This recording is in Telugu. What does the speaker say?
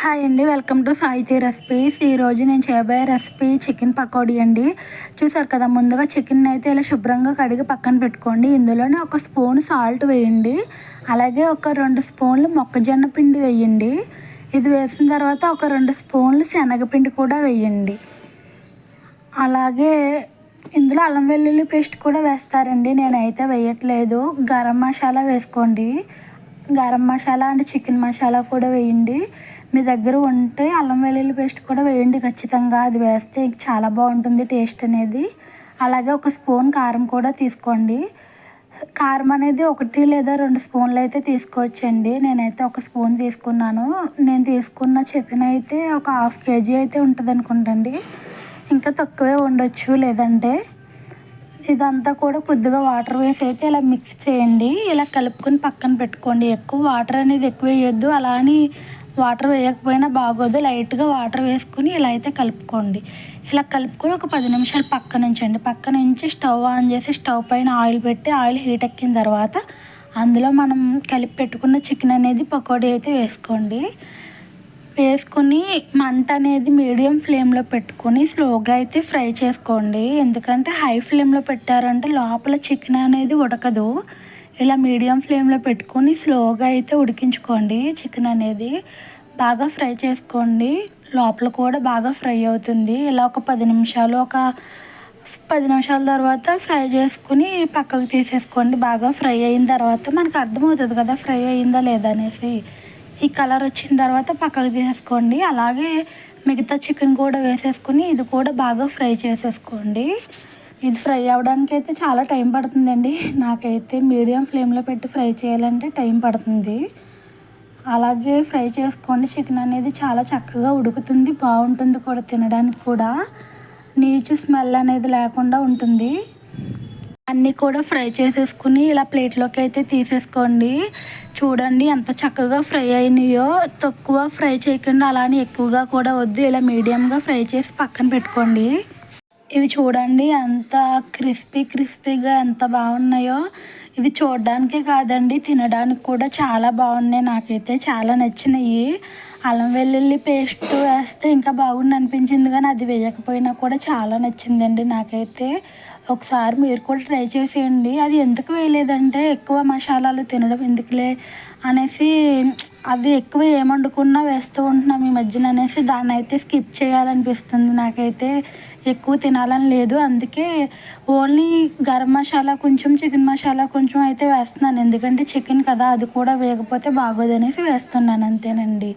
హాయ్ అండి వెల్కమ్ టు సాయితీ రెసిపీస్. ఈరోజు నేను చేయబోయే రెసిపీ చికెన్ పకోడీ అండి. చూసారు కదా ముందుగా చికెన్ అయితే ఇలా శుభ్రంగా కడిగి పక్కన పెట్టుకోండి. ఇందులోనే ఒక స్పూన్ సాల్ట్ వేయండి. అలాగే ఒక రెండు స్పూన్లు మొక్కజొన్న పిండి వేయండి. ఇది వేసిన తర్వాత ఒక రెండు స్పూన్లు శనగపిండి కూడా వేయండి. అలాగే ఇందులో అల్లం వెల్లుల్లి పేస్ట్ కూడా వేస్తారండి. నేనైతే వేయట్లేదు. గరం మసాలా వేసుకోండి. గరం మసాలా అండ్ చికెన్ మసాలా కూడా వేయండి. మీ దగ్గర ఉంటే అల్లం వెల్లుల్లి పేస్ట్ కూడా వేయండి ఖచ్చితంగా. అది వేస్తే చాలా బాగుంటుంది టేస్ట్ అనేది. అలాగే ఒక స్పూన్ కారం కూడా తీసుకోండి. కారం అనేది ఒకటి లేదా రెండు స్పూన్లు అయితే తీసుకోవచ్చండి. నేనైతే ఒక స్పూన్ తీసుకున్నాను. నేను తీసుకున్న చికెన్ అయితే ఒక హాఫ్ కేజీ అయితే ఉంటుంది అనుకుంటండి ఇంకా తక్కువే ఉండొచ్చు లేదంటే. ఇదంతా కూడా కొద్దిగా వాటర్ వేసి అయితే ఇలా మిక్స్ చేయండి. ఇలా కలుపుకొని పక్కన పెట్టుకోండి. ఎక్కువ వాటర్ అనేది ఎక్కువ వేయొద్దు. అలా అని వాటర్ వేయకపోయినా బాగోదు. లైట్గా వాటర్ వేసుకుని ఇలా అయితే కలుపుకోండి. ఇలా కలుపుకొని ఒక పది నిమిషాలు పక్క నుంచండి పక్క నుంచి స్టవ్ ఆన్ చేసి స్టవ్ పైన ఆయిల్ పెట్టి ఆయిల్ హీట్ ఎక్కిన తర్వాత అందులో మనం కలిపి పెట్టుకున్న చికెన్ అనేది పకోడీ అయితే వేసుకోండి. వేసుకొని మంట అనేది మీడియం ఫ్లేమ్లో పెట్టుకొని స్లోగా అయితే ఫ్రై చేసుకోండి. ఎందుకంటే హై ఫ్లేమ్లో పెట్టారంటే లోపల చికెన్ అనేది ఉడకదు. ఇలా మీడియం ఫ్లేమ్లో పెట్టుకొని స్లోగా అయితే ఉడికించుకోండి చికెన్ అనేది. బాగా ఫ్రై చేసుకోండి. లోపల కూడా బాగా ఫ్రై అవుతుంది. ఇలా ఒక పది నిమిషాలు ఒక పది నిమిషాల తర్వాత ఫ్రై చేసుకుని పక్కకు తీసేసుకోండి. బాగా ఫ్రై అయిన తర్వాత మనకు అర్థమవుతుంది కదా ఫ్రై అయిందా లేదా అనేసి. ఈ కలర్ వచ్చిన తర్వాత పక్కకు తీసేసుకోండి. అలాగే మిగతా చికెన్ కూడా వేసేసుకుని ఇది కూడా బాగా ఫ్రై చేసేసుకోండి. ఇది ఫ్రై అవ్వడానికి అయితే చాలా టైం పడుతుందండి. నాకైతే మీడియం ఫ్లేమ్లో పెట్టి ఫ్రై చేయాలంటే టైం పడుతుంది. అలాగే ఫ్రై చేసుకోండి. చికెన్ అనేది చాలా చక్కగా ఉడుకుతుంది. బాగుంటుంది కూడా తినడానికి కూడా. నీచు స్మెల్ అనేది లేకుండా ఉంటుంది. అన్నీ కూడా ఫ్రై చేసేసుకుని ఇలా ప్లేట్లోకి అయితే తీసేసుకోండి. చూడండి ఎంత చక్కగా ఫ్రై అయినాయో. తక్కువ ఫ్రై చేయకుండా అలానే ఎక్కువగా కూడా వద్దు. ఇలా మీడియంగా ఫ్రై చేసి పక్కన పెట్టుకోండి. ఇవి చూడండి ఎంత క్రిస్పీ క్రిస్పీగా ఎంత బాగున్నాయో. ఇవి చూడడానికే కాదండి తినడానికి కూడా చాలా బాగున్నాయి. నాకైతే చాలా నచ్చినాయి. అల్లం వెల్లుల్లి పేస్ట్ వేస్తే ఇంకా బాగుండి అనిపించింది కానీ అది వేయకపోయినా కూడా చాలా నచ్చిందండి నాకైతే. ఒకసారి మీరు కూడా ట్రై చేసేయండి. అది ఎందుకు వేయలేదంటే ఎక్కువ మసాలాలు తినడం ఎందుకులే అనేసి అది ఎక్కువ ఏమండుకున్నా వేస్తూ ఉంటున్నాం ఈ మధ్యన అనేసి దాన్ని అయితే స్కిప్ చేయాలనిపిస్తుంది నాకైతే. ఎక్కువ తినాలని లేదు. అందుకే ఓన్లీ గరం మసాలా కొంచెం చికెన్ మసాలా కొంచెం అయితే వేస్తున్నాను. ఎందుకంటే చికెన్ కదా అది కూడా వేయకపోతే బాగోదనేసి వేస్తున్నాను అంతేనండి.